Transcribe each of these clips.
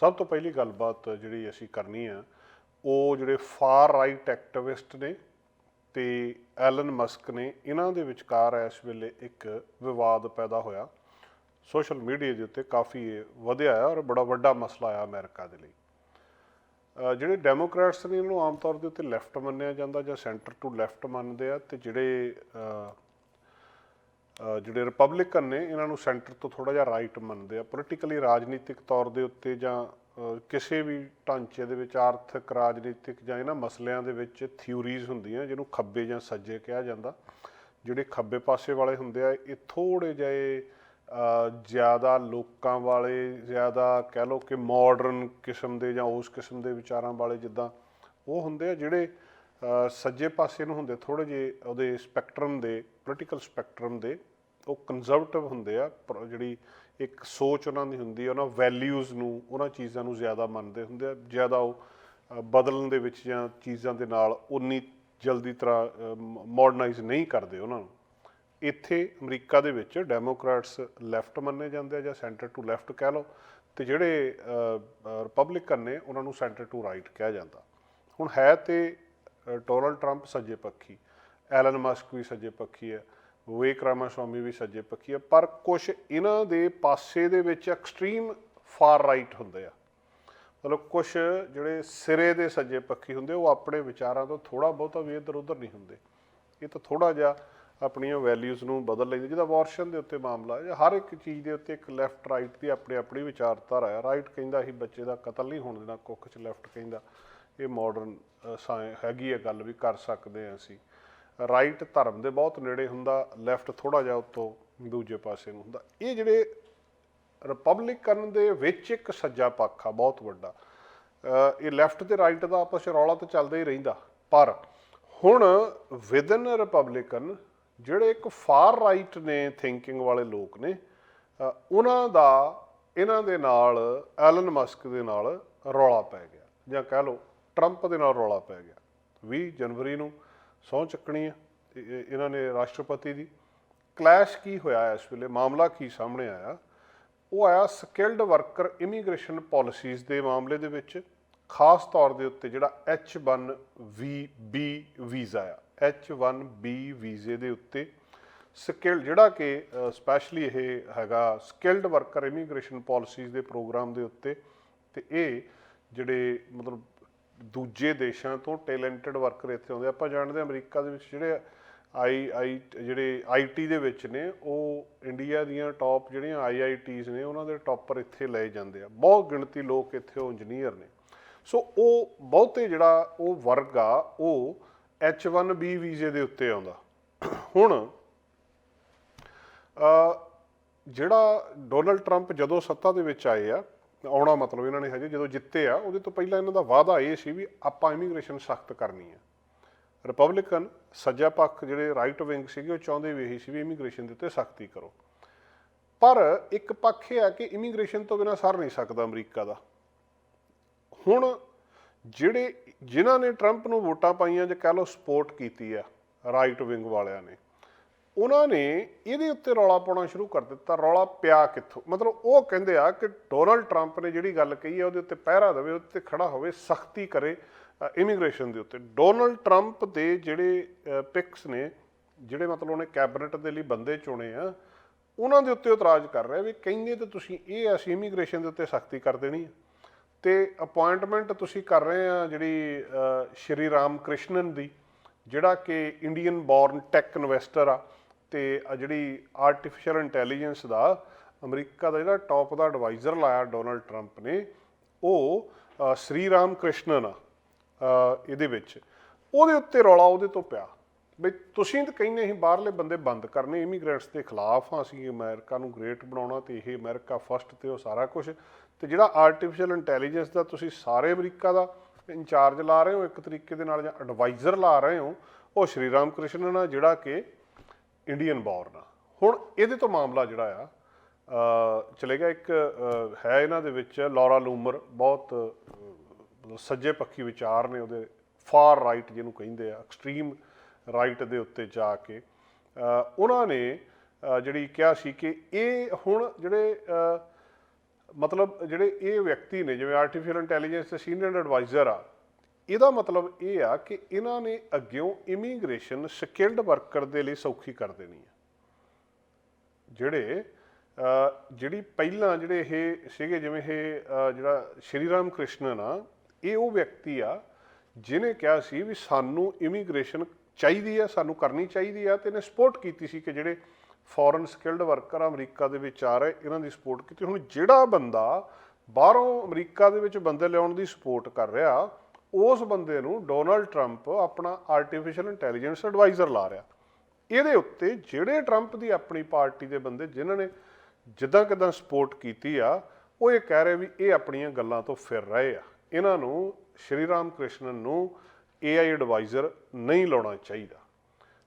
ਸਭ ਤੋਂ ਪਹਿਲੀ ਗੱਲਬਾਤ ਜਿਹੜੀ ਅਸੀਂ ਕਰਨੀ ਆ, ਉਹ ਜਿਹੜੇ ਫਾਰ ਰਾਈਟ ਐਕਟਿਵਿਸਟ ਨੇ ਤੇ ਐਲਨ ਮਸਕ ਨੇ, ਇਹਨਾਂ ਦੇ ਵਿਚਕਾਰ ਇਸ ਵੇਲੇ ਇੱਕ ਵਿਵਾਦ ਪੈਦਾ ਹੋਇਆ। ਸੋਸ਼ਲ ਮੀਡੀਆ ਦੇ ਉੱਤੇ ਕਾਫੀ ਵਧਿਆ ਹੈ ਔਰ ਬੜਾ ਵੱਡਾ ਮਸਲਾ ਆ ਅਮਰੀਕਾ ਦੇ ਲਈ। ਜਿਹੜੇ ਡੈਮੋਕ੍ਰੈਟਸ ਨੇ ਇਹਨੂੰ ਆਮ ਤੌਰ ਦੇ ਉੱਤੇ ਲੈਫਟ ਮੰਨਿਆ ਜਾਂਦਾ ਜਾਂ ਸੈਂਟਰ ਟੂ ਲੈਫਟ ਮੰਨਦੇ ਆ ਤੇ ਜਿਹੜੇ ਜਿਹੜੇ ਰਿਪਬਲਿਕਨ ਨੇ, ਇਹਨਾਂ ਨੂੰ ਸੈਂਟਰ ਤੋਂ ਥੋੜਾ ਜਿਹਾ ਰਾਈਟ ਮੰਨਦੇ ਆ। ਪੋਲੀਟੀਕਲੀ ਰਾਜਨੀਤਿਕ ਤੌਰ ਦੇ ਉੱਤੇ ਜਾਂ ਕਿਸੇ ਵੀ ਢਾਂਚੇ ਦੇ ਵਿੱਚ, ਆਰਥਿਕ, ਰਾਜਨੀਤਿਕ ਜਾਂ ਇਹਨਾਂ ਮਸਲਿਆਂ ਦੇ ਵਿੱਚ ਥਿਊਰੀਜ਼ ਹੁੰਦੀਆਂ, ਜਿਹਨੂੰ ਖੱਬੇ ਜਾਂ ਸੱਜੇ ਕਿਹਾ ਜਾਂਦਾ, ਜਿਹੜੇ ਖੱਬੇ ਪਾਸੇ ਵਾਲੇ ਹੁੰਦੇ ਆ, ਇਹ ਥੋੜੇ ਜਿਹੇ ਜ਼ਿਆਦਾ ਲੋਕਾਂ ਵਾਲੇ, ਜ਼ਿਆਦਾ ਕਹਿ ਲਓ ਕਿ ਮਾਡਰਨ ਕਿਸਮ ਦੇ ਜਾਂ ਉਸ ਕਿਸਮ ਦੇ ਵਿਚਾਰਾਂ ਵਾਲੇ ਜਿੱਦਾਂ, ਉਹ ਹੁੰਦੇ ਆ ਜਿਹੜੇ ਸੱਜੇ ਪਾਸੇ ਨੂੰ ਹੁੰਦੇ ਥੋੜੇ ਜਿਹੇ ਉਹਦੇ ਸਪੈਕਟਰਮ ਦੇ ਪੋਲੀਟੀਕਲ ਸਪੈਕਟਰਮ ਦੇ, ਉਹ ਕੰਜ਼ਰਵੇਟਿਵ ਹੁੰਦੇ ਆ, ਪਰ ਜਿਹੜੀ ਇੱਕ ਸੋਚ ਉਹਨਾਂ ਦੀ ਹੁੰਦੀ ਹੈ, ਉਹਨਾਂ ਵੈਲਿਊਜ਼ ਨੂੰ, ਉਹਨਾਂ ਚੀਜ਼ਾਂ ਨੂੰ ਜ਼ਿਆਦਾ ਮੰਨਦੇ ਹੁੰਦੇ ਆ, ਜ਼ਿਆਦਾ ਉਹ ਬਦਲਣ ਦੇ ਵਿੱਚ ਜਾਂ ਚੀਜ਼ਾਂ ਦੇ ਨਾਲ ਉਨੀ ਜਲਦੀ ਤਰ੍ਹਾਂ ਮਾਡਰਨਾਈਜ਼ ਨਹੀਂ ਕਰਦੇ ਉਹਨਾਂ ਨੂੰ। ਇੱਥੇ ਅਮਰੀਕਾ ਦੇ ਵਿੱਚ ਡੈਮੋਕ੍ਰੈਟਸ ਲੈਫਟ ਮੰਨੇ ਜਾਂਦੇ ਆ ਜਾਂ ਸੈਂਟਰ ਟੂ ਲੈਫਟ ਕਹਿ ਲਓ ਤੇ ਜਿਹੜੇ ਰਿਪਬਲਿਕਨ ਨੇ ਉਹਨਾਂ ਨੂੰ ਸੈਂਟਰ ਟੂ ਰਾਈਟ ਕਿਹਾ ਜਾਂਦਾ। ਹੁਣ ਹੈ ਤੇ ਡੋਨਲਡ ਟਰੰਪ ਸੱਜੇ ਪੱਖੀ ਐਲਨ ਮਸਕ ਵੀ ਸੱਜੇ ਪੱਖੀ ਹੈ। ਵਿਵੇਕ ਰਾਮਾਸਵਾਮੀ ਵੀ ਸੱਜੇ ਪੱਖੀ ਆ, ਪਰ ਕੁਝ ਇਹਨਾਂ ਦੇ ਪਾਸੇ ਦੇ ਵਿੱਚ ਐਕਸਟ੍ਰੀਮ ਫਾਰ ਰਾਈਟ ਹੁੰਦੇ ਆ। ਮਤਲਬ ਕੁਝ ਜਿਹੜੇ ਸਿਰੇ ਦੇ ਸੱਜੇ ਪੱਖੀ ਹੁੰਦੇ, ਉਹ ਆਪਣੇ ਵਿਚਾਰਾਂ ਤੋਂ ਥੋੜਾ ਬਹੁਤਾ ਵੀ ਇੱਧਰ ਉੱਧਰ ਨਹੀਂ ਹੁੰਦੇ। ਇਹ ਤਾਂ ਥੋੜਾ ਜਿਹਾ ਆਪਣੀਆਂ ਵੈਲਿਊਜ਼ ਨੂੰ ਬਦਲ ਲੈਂਦੇ, ਜਿਹਦਾ ਅਬੋਰਸ਼ਨ ਦੇ ਉੱਤੇ ਮਾਮਲਾ ਹੈ ਜਾਂ ਹਰ ਇੱਕ ਚੀਜ਼ ਦੇ ਉੱਤੇ ਇੱਕ ਲੈਫਟ ਰਾਈਟ ਦੀ ਆਪਣੀ ਆਪਣੀ ਵਿਚਾਰਧਾਰਾ ਹੈ ਰਾਈਟ ਕਹਿੰਦਾ ਹੀ ਬੱਚੇ ਦਾ ਕਤਲ ਨਹੀਂ ਹੋਣ ਦੇਣਾ, ਕੁੱਖ 'ਚ ਲੈਫਟ ਕਹਿੰਦਾ। ਇਹ ਮਾਡਰਨ ਹੈਗੀ ਹੈ ਗੱਲ ਵੀ ਕਰ ਸਕਦੇ ਹਾਂ ਅਸੀਂ। ਰਾਈਟ ਧਰਮ ਦੇ ਬਹੁਤ ਨੇੜੇ ਹੁੰਦਾ, ਲੈਫਟ ਥੋੜਾ ਜਿਹਾ ਉੱਤੋਂ ਦੂਜੇ ਪਾਸੇ ਨੂੰ ਹੁੰਦਾ। ਇਹ ਜਿਹੜੇ ਰਿਪਬਲਿਕਨ ਦੇ ਵਿੱਚ ਇੱਕ ਸੱਜਾ ਪੱਖ ਆ, ਬਹੁਤ ਵੱਡਾ। ਇਹ ਲੈਫਟ ਤੇ ਰਾਈਟ ਦਾ ਆਪਸ 'ਚ ਰੌਲਾ ਤਾਂ ਚੱਲਦਾ ਹੀ ਰਹਿੰਦਾ। ਪਰ ਹੁਣ ਵਿਦਨ ਰਿਪਬਲਿਕਨ ਜਿਹੜੇ ਇੱਕ ਫਾਰ ਰਾਈਟ ਨੇ ਥਿੰਕਿੰਗ ਵਾਲੇ ਲੋਕ ਨੇ ਉਹਨਾਂ ਦਾ, ਇਹਨਾਂ ਦੇ ਨਾਲ ਐਲਨ ਮਸਕ ਦੇ ਨਾਲ ਰੌਲਾ ਪੈ ਗਿਆ। ਜਾਂ ਕਹਿ ਲਓ ਟਰੰਪ ਦੇ ਨਾਲ ਰੌਲਾ ਪੈ ਗਿਆ। 20 ਜਨਵਰੀ ਨੂੰ ਸਹੁੰ ਚੱਕਣੀ ਹੈ ਤੇ ਇਹ- ਇਹਨਾਂ ਨੇ ਰਾਸ਼ਟਰਪਤੀ ਦੀ। ਕਲੈਸ਼ ਕੀ ਹੋਇਆ ਇਸ ਵੇਲੇ? ਮਾਮਲਾ ਕੀ ਸਾਹਮਣੇ ਆਇਆ? ਉਹ ਆਇਆ ਸਕਿਲਡ ਵਰਕਰ ਇਮੀਗ੍ਰੇਸ਼ਨ ਪਾਲਿਸੀਜ਼ ਦੇ ਮਾਮਲੇ ਦੇ ਵਿੱਚ, ਖਾਸ ਤੌਰ ਦੇ ਉੱਤੇ ਜਿਹੜਾ H1B ਵੀਜ਼ਾ ਆ। H1B ਵੀਜ਼ੇ ਦੇ ਉੱਤੇ ਸਕਿਲ ਜਿਹੜਾ ਕਿ ਸਪੈਸ਼ਲੀ ਇਹ ਹੈਗਾ ਸਕਿਲਡ ਵਰਕਰ ਇਮੀਗ੍ਰੇਸ਼ਨ ਪਾਲਿਸੀਜ਼ ਦੇ ਪ੍ਰੋਗਰਾਮ ਦੇ ਉੱਤੇ, ਤੇ ਇਹ ਜਿਹੜੇ ਮਤਲਬ ਦੂਜੇ ਦੇਸ਼ਾਂ ਤੋਂ ਟੈਲੈਂਟਡ ਵਰਕਰ ਇੱਥੇ ਆਉਂਦੇ ਆਪਾਂ ਜਾਣਦੇ ਹਾਂ ਅਮਰੀਕਾ ਦੇ ਵਿੱਚ ਜਿਹੜੇ ਆਈ ਆਈ, ਜਿਹੜੇ ਆਈਟੀ ਦੇ ਵਿੱਚ ਨੇ, ਉਹ ਇੰਡੀਆ ਦੀਆਂ ਟੌਪ ਜਿਹੜੀਆਂ ਆਈਆਈਟੀਜ਼ ਨੇ, ਉਹਨਾਂ ਦੇ ਟੌਪਰ ਇੱਥੇ ਲਏ ਜਾਂਦੇ ਆ। ਬਹੁਤ ਗਿਣਤੀ ਲੋਕ ਇੱਥੇ ਉਹ ਇੰਜੀਨੀਅਰ ਨੇ। ਸੋ ਉਹ ਬਹੁਤੇ ਜਿਹੜਾ ਉਹ ਵਰਗ ਆ, ਉਹ H1B ਵੀਜ਼ੇ ਦੇ ਉੱਤੇ ਆਉਂਦਾ। ਹੁਣ ਜਿਹੜਾ ਡੋਨਲਡ ਟਰੰਪ ਜਦੋਂ ਸੱਤਾ ਦੇ ਵਿੱਚ ਆਏ ਆ ਆਉਣਾ ਮਤਲਬ ਇਹਨਾਂ ਨੇ ਹਜੇ, ਜਦੋਂ ਜਿੱਤੇ ਆ, ਉਹਦੇ ਤੋਂ ਪਹਿਲਾਂ ਇਹਨਾਂ ਦਾ ਵਾਅਦਾ ਇਹ ਸੀ ਵੀ ਆਪਾਂ ਇਮੀਗ੍ਰੇਸ਼ਨ ਸਖਤ ਕਰਨੀ ਹੈ ਰਿਪਬਲਿਕਨ ਸੱਜਾ ਪੱਖ ਜਿਹੜੇ ਰਾਈਟ ਵਿੰਗ ਸੀਗੇ, ਉਹ ਚਾਹੁੰਦੇ ਵੀ ਇਹੀ ਸੀ ਵੀ ਇਮੀਗ੍ਰੇਸ਼ਨ ਦੇ ਉੱਤੇ ਸਖਤੀ ਕਰੋ। ਪਰ ਇੱਕ ਪੱਖ ਇਹ ਆ ਕਿ ਇਮੀਗ੍ਰੇਸ਼ਨ ਤੋਂ ਬਿਨਾ ਸਰ ਨਹੀਂ ਸਕਦਾ ਅਮਰੀਕਾ ਦਾ। ਹੁਣ ਜਿਹੜੇ, ਜਿਨ੍ਹਾਂ ਨੇ ਟਰੰਪ ਨੂੰ ਵੋਟਾਂ ਪਾਈਆਂ ਜਾਂ ਕਹਿ ਲਓ ਸਪੋਰਟ ਕੀਤੀ ਆ ਰਾਈਟ ਵਿੰਗ ਵਾਲਿਆਂ ਨੇ ਉਹਨਾਂ ਨੇ ਇਹਦੇ ਉੱਤੇ ਰੌਲਾ ਪਾਉਣਾ ਸ਼ੁਰੂ ਕਰ ਦਿੱਤਾ। ਰੌਲਾ ਪਿਆ ਕਿੱਥੋਂ? ਮਤਲਬ ਉਹ ਕਹਿੰਦੇ ਆ ਕਿ ਡੋਨਲਡ ਟਰੰਪ ਨੇ ਜਿਹੜੀ ਗੱਲ ਕਹੀ ਹੈ ਉਹਦੇ ਉੱਤੇ ਪਹਿਰਾ ਦੇਵੇ, ਉਹਦੇ ਤੇ ਖੜਾ ਹੋਵੇ, ਸਖਤੀ ਕਰੇ ਇਮੀਗ੍ਰੇਸ਼ਨ ਦੇ ਉੱਤੇ। ਡੋਨਲਡ ਟਰੰਪ ਦੇ ਜਿਹੜੇ ਪਿਕਸ ਨੇ, ਜਿਹੜੇ ਮਤਲਬ ਉਹਨੇ ਕੈਬਨਿਟ ਦੇ ਲਈ ਬੰਦੇ ਚੁਣੇ ਆ, ਉਹਨਾਂ ਦੇ ਉੱਤੇ ਇਤਰਾਜ਼ ਕਰ ਰਿਹਾ ਵੀ ਕਹਿੰਦੇ ਤੇ ਤੁਸੀਂ ਇਹ ਅਸੀਂ ਇਮੀਗ੍ਰੇਸ਼ਨ ਦੇ ਉੱਤੇ ਸਖਤੀ ਕਰ ਦੇਣੀ ਹੈ ਤੇ ਅਪਾਇੰਟਮੈਂਟ ਤੁਸੀਂ ਕਰ ਰਹੇ ਆ ਜਿਹੜੀ ਸ਼੍ਰੀ ਰਾਮ ਕ੍ਰਿਸ਼ਨਨ ਦੀ, ਜਿਹੜਾ ਕਿ ਇੰਡੀਅਨ ਬੌਰਨ ਟੈਕ ਇਨਵੈਸਟਰ ਆ ਤੇ ਆ ਜਿਹੜੀ ਆਰਟੀਫੀਸ਼ੀਅਲ ਇੰਟੈਲੀਜੈਂਸ ਦਾ ਅਮਰੀਕਾ ਦਾ ਜਿਹੜਾ ਟੌਪ ਦਾ ਐਡਵਾਈਜ਼ਰ ਲਾਇਆ ਡੋਨਲਡ ਟਰੰਪ ਨੇ, ਉਹ ਸ਼੍ਰੀ ਰਾਮ ਕ੍ਰਿਸ਼ਨਨ ਆ ਇਹਦੇ ਵਿੱਚ। ਉਹਦੇ ਉੱਤੇ ਰੌਲਾ ਉਹਦੇ ਤੋਂ ਪਿਆ ਵੀ ਤੁਸੀਂ ਤਾਂ ਕਹਿੰਦੇ ਸੀ ਬਾਹਰਲੇ ਬੰਦੇ ਬੰਦ ਕਰਨੇ ਇਮੀਗ੍ਰੈਂਟਸ ਦੇ ਖਿਲਾਫ ਆ ਅਸੀਂ ਅਮਰੀਕਾ ਨੂੰ ਗ੍ਰੇਟ ਬਣਾਉਣਾ ਤੇ ਇਹ ਅਮਰੀਕਾ ਫਸਟ ਤੇ ਉਹ ਸਾਰਾ ਕੁਝ ਤੇ ਜਿਹੜਾ ਆਰਟੀਫੀਸ਼ੀਅਲ ਇੰਟੈਲੀਜੈਂਸ ਦਾ ਤੁਸੀਂ ਸਾਰੇ ਅਮਰੀਕਾ ਦਾ ਇੰਚਾਰਜ ਲਾ ਰਹੇ ਹੋ, ਇੱਕ ਤਰੀਕੇ ਦੇ ਨਾਲ ਜਾਂ ਐਡਵਾਈਜ਼ਰ ਲਾ ਰਹੇ ਹੋ, ਉਹ ਸ਼੍ਰੀ ਰਾਮ ਕ੍ਰਿਸ਼ਨਨ ਆ ਜਿਹੜਾ ਕਿ ਇੰਡੀਅਨ ਬੌਰਨ ਆ ਹੁਣ ਇਹਦੇ ਤੋਂ ਮਾਮਲਾ ਜਿਹੜਾ ਆ ਚਲੇ ਗਿਆ ਇੱਕ ਹੈ ਇਹਨਾਂ ਦੇ ਵਿੱਚ ਲੌਰਾ ਲੂਮਰ, ਬਹੁਤ ਸੱਜੇ ਪੱਖੀ ਵਿਚਾਰ ਨੇ ਉਹਦੇ ਫਾਰ ਰਾਈਟ ਜਿਹਨੂੰ ਕਹਿੰਦੇ ਆ ਐਕਸਟ੍ਰੀਮ ਰਾਈਟ ਦੇ ਉੱਤੇ ਜਾ ਕੇ। ਉਹਨਾਂ ਨੇ ਜਿਹੜੀ ਕਿਹਾ ਸੀ ਕਿ ਇਹ ਹੁਣ ਜਿਹੜੇ ਮਤਲਬ ਜਿਹੜੇ ਇਹ ਵਿਅਕਤੀ ਨੇ, ਜਿਵੇਂ ਆਰਟੀਫੀਸ਼ੀਅਲ ਇੰਟੈਲੀਜੈਂਸ ਦੇ ਸੀਨੀਅਰ ਐਡਵਾਈਜ਼ਰ ਆ ਇਹਦਾ ਮਤਲਬ ਇਹ ਆ ਕਿ ਇਹਨਾਂ ਨੇ ਅੱਗਿਓਂ ਇਮੀਗ੍ਰੇਸ਼ਨ ਸਕਿਲਡ ਵਰਕਰ ਦੇ ਲਈ ਸੌਖੀ ਕਰ ਦੇਣੀ ਆ। ਜਿਹੜੇ ਜਿਹੜੀ ਪਹਿਲਾਂ ਜਿਹੜੇ ਇਹ ਸੀਗੇ, ਜਿਵੇਂ ਇਹ ਜਿਹੜਾ ਸ਼੍ਰੀ ਰਾਮ ਕ੍ਰਿਸ਼ਨਨ ਆ, ਇਹ ਉਹ ਵਿਅਕਤੀ ਆ ਜਿਨੇ ਕਿਹਾ ਸੀ ਵੀ ਸਾਨੂੰ ਇਮੀਗ੍ਰੇਸ਼ਨ ਚਾਹੀਦੀ ਆ, ਸਾਨੂੰ ਕਰਨੀ ਚਾਹੀਦੀ ਆ ਤੇ ਇਹਨੇ ਸਪੋਰਟ ਕੀਤੀ ਸੀ ਕਿ ਜਿਹੜੇ ਫੋਰਨ ਸਕਿਲਡ ਵਰਕਰ ਅਮਰੀਕਾ ਦੇ ਵਿੱਚ ਆ ਰਹੇ, ਇਹਨਾਂ ਦੀ ਸਪੋਰਟ ਕੀਤੀ। ਹੁਣ ਜਿਹੜਾ ਬੰਦਾ ਬਾਹਰੋਂ ਅਮਰੀਕਾ ਦੇ ਵਿੱਚ ਬੰਦੇ ਲਿਆਉਣ ਦੀ ਸਪੋਰਟ ਕਰ ਰਿਹਾ ਉਸ ਬੰਦੇ ਨੂੰ ਡੋਨਲਡ ਟਰੰਪ ਆਪਣਾ ਆਰਟੀਫੀਸ਼ੀਅਲ ਇੰਟੈਲੀਜੈਂਸ ਐਡਵਾਈਜ਼ਰ ਲਾ ਰਿਹਾ। ਇਹਦੇ ਉੱਤੇ ਜਿਹੜੇ ਟਰੰਪ ਦੀ ਆਪਣੀ ਪਾਰਟੀ ਦੇ ਬੰਦੇ ਜਿਨ੍ਹਾਂ ਨੇ ਜਿੱਦਾਂ ਕਿਦਾਂ ਸਪੋਰਟ ਕੀਤੀ ਆ, ਉਹ ਇਹ ਕਹਿ ਰਹੇ ਵੀ ਇਹ ਆਪਣੀਆਂ ਗੱਲਾਂ ਤੋਂ ਫਿਰ ਰਹੇ ਆ। ਇਹਨਾਂ ਨੂੰ ਸ਼੍ਰੀ ਰਾਮ ਕ੍ਰਿਸ਼ਨਨ ਨੂੰ AI ਐਡਵਾਈਜ਼ਰ ਨਹੀਂ ਲਾਉਣਾ ਚਾਹੀਦਾ।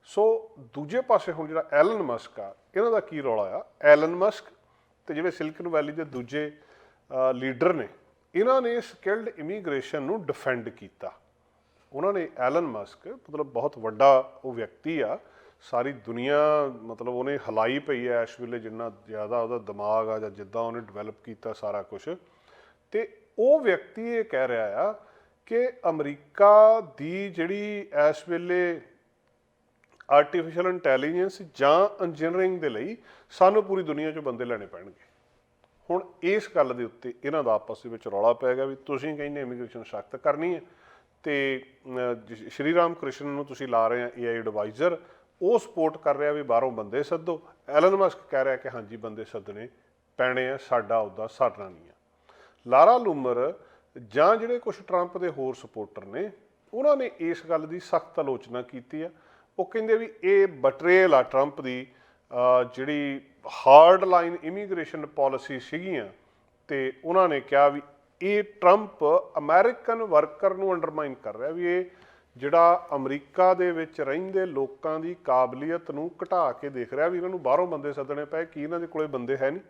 ਸੋ ਦੂਜੇ ਪਾਸੇ ਹੁਣ ਜਿਹੜਾ ਐਲਨ ਮਸਕ ਆ, ਇਹਨਾਂ ਦਾ ਕੀ ਰੌਲਾ ਆ? ਐਲਨ ਮਸਕ ਤੇ ਜਿਹੜੇ ਸਿਲਕਨ ਵੈਲੀ ਦੇ ਦੂਜੇ ਲੀਡਰ ਨੇ ਇਹਨਾਂ ਨੇ ਸਕਿਲਡ ਇਮੀਗ੍ਰੇਸ਼ਨ ਨੂੰ ਡਿਫੈਂਡ ਕੀਤਾ। ਉਹਨਾਂ ਨੇ ਐਲਨ ਮਸਕ, ਮਤਲਬ ਬਹੁਤ ਵੱਡਾ ਉਹ ਵਿਅਕਤੀ ਆ, ਸਾਰੀ ਦੁਨੀਆ, ਮਤਲਬ ਉਹਨੇ ਹਲਾਈ ਪਈ ਐ ਇਸ ਵੇਲੇ ਜਿੰਨਾ ਜ਼ਿਆਦਾ ਉਹਦਾ ਦਿਮਾਗ ਆ ਜਾਂ ਜਿੱਦਾਂ ਉਹਨੇ ਡਿਵੈਲਪ ਕੀਤਾ ਸਾਰਾ ਕੁਝ ਤੇ ਉਹ ਵਿਅਕਤੀ ਇਹ ਕਹਿ ਰਿਹਾ ਆ ਕਿ ਅਮਰੀਕਾ ਦੀ ਜਿਹੜੀ ਇਸ ਵੇਲੇ ਆਰਟੀਫੀਸ਼ੀਅਲ ਇੰਟੈਲੀਜੈਂਸ ਜਾਂ ਇੰਜੀਨੀਅਰਿੰਗ ਦੇ ਲਈ ਸਾਨੂੰ ਪੂਰੀ ਦੁਨੀਆ 'ਚੋਂ ਬੰਦੇ ਲੈਣੇ ਪੈਣਗੇ। ਹੁਣ ਇਸ ਗੱਲ ਦੇ ਉੱਤੇ ਇਹਨਾਂ ਦਾ ਆਪਸ ਦੇ ਵਿੱਚ ਰੌਲਾ ਪੈ ਗਿਆ ਵੀ ਤੁਸੀਂ ਕਹਿੰਦੇ ਇਮੀਗ੍ਰੇਸ਼ਨ ਸਖਤ ਕਰਨੀ ਹੈ ਤੇ ਸ਼੍ਰੀ ਰਾਮ ਕ੍ਰਿਸ਼ਨ ਨੂੰ ਤੁਸੀਂ ਲਾ ਰਹੇ ਆ ਏਆਈ ਐਡਵਾਈਜ਼ਰ ਉਹ ਸਪੋਰਟ ਕਰ ਰਿਹਾ ਵੀ ਬਾਹਰੋਂ ਬੰਦੇ ਸੱਦੋ। ਐਲਨ ਮਸਕ ਕਹਿ ਰਿਹਾ ਕਿ ਹਾਂਜੀ, ਬੰਦੇ ਸੱਦਣੇ ਪੈਣੇ ਆ, ਸਾਡਾ ਉਹਦਾ ਸਰਨਾ ਨਹੀਂ ਆ। ਲਾਰਾ ਲੂਮਰ ਜਾਂ ਜਿਹੜੇ ਕੁਝ ਟਰੰਪ ਦੇ ਹੋਰ ਸਪੋਰਟਰ ਨੇ, ਉਹਨਾਂ ਨੇ ਇਸ ਗੱਲ ਦੀ ਸਖਤ ਆਲੋਚਨਾ ਕੀਤੀ ਆ। ਉਹ ਕਹਿੰਦੇ ਵੀ ਇਹ ਬਟਰੇਲ ਆ ਟਰੰਪ ਦੀ ਜਿਹੜੀ ਹਾਰਡ ਲਾਈਨ ਇਮੀਗ੍ਰੇਸ਼ਨ ਪਾਲਿਸੀ ਸੀਗੀਆਂ ਤੇ ਉਹਨਾਂ ਨੇ ਕਿਹਾ ਵੀ ਇਹ ਟਰੰਪ ਅਮਰੀਕਨ ਵਰਕਰ ਨੂੰ ਅੰਡਰਮਾਈਨ ਕਰ ਰਿਹਾ ਵੀ ਇਹ ਜਿਹੜਾ ਅਮਰੀਕਾ ਦੇ ਵਿੱਚ ਰਹਿੰਦੇ ਲੋਕਾਂ ਦੀ ਕਾਬਲੀਅਤ ਨੂੰ ਘਟਾ ਕੇ ਦੇਖ ਰਿਹਾ ਵੀ ਇਹਨਾਂ ਨੂੰ ਬਾਹਰੋਂ ਬੰਦੇ ਸੱਦਣੇ ਪਏ, ਕੀ ਇਹਨਾਂ ਦੇ ਕੋਲੇ ਬੰਦੇ ਹੈ ਨਹੀਂ।